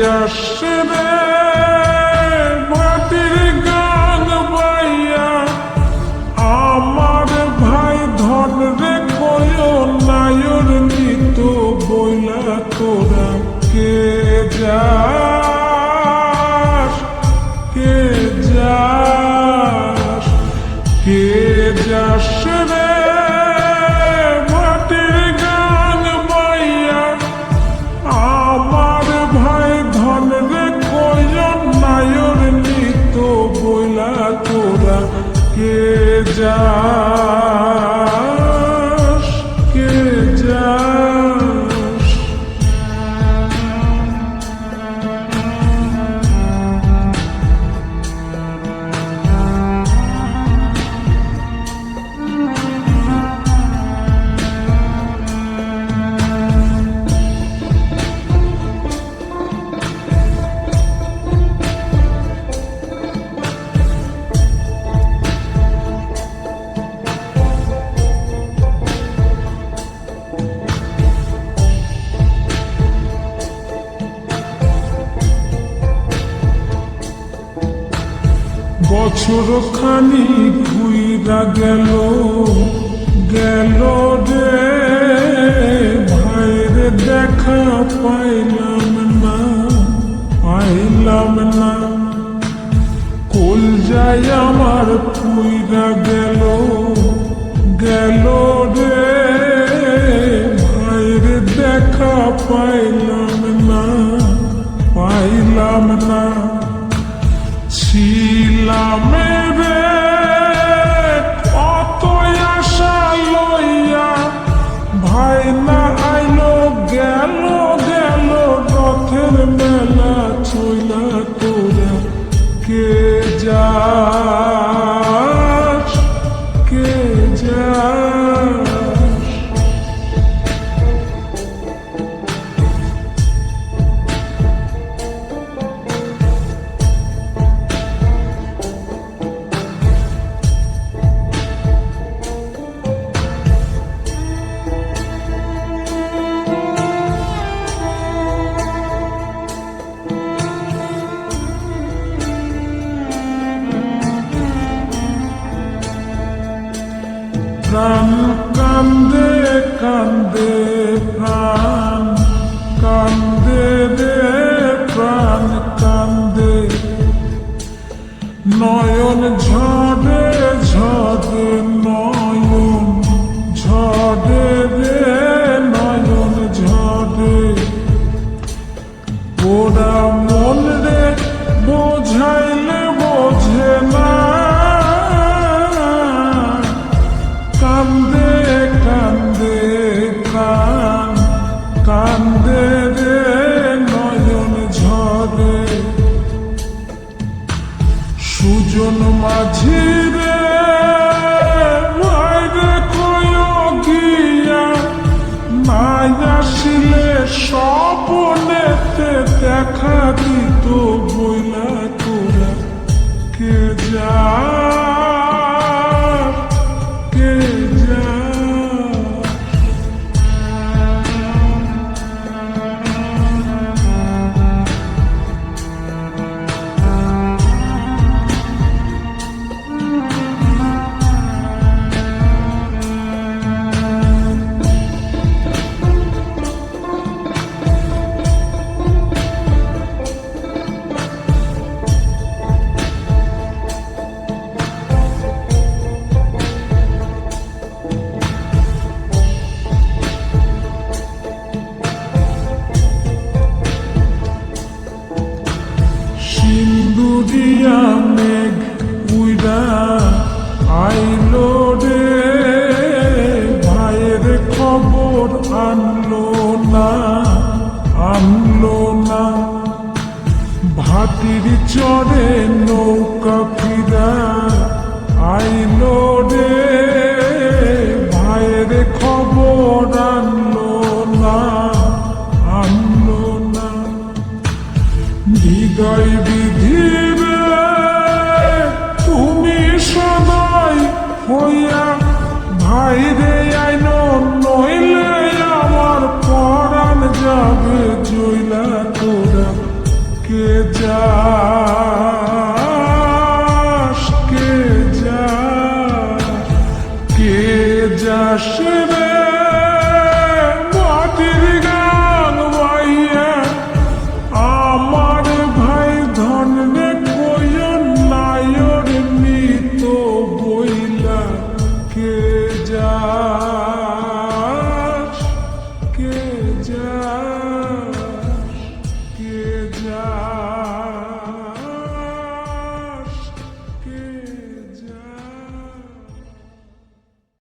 Gdzież szyby shine. বছর খানি ভুইরা গেল গেল রে। ভাইরে দেখা পাইলাম না পাইলাম না। কোল যাই আমার পুইরা গেল গেল রে। ভাইরে দেখা পাইলাম না পাইলাম না। la mer. প্রাণ কান্দে কান্দে প্রাণ, কান্দে রে প্রাণ, কান্দে। নয়ন ঝড়ে ঝড়ে নয়ন ঝড়ে রে নয়ন ঝড়ে uma না। ভাটির চরে নৌকা ফিরা আইলো রে। রে মাটির গান বাইয়া আমার ভাই ধন রে কইন নায়র নিত বইলা, কে যাস কে যাস?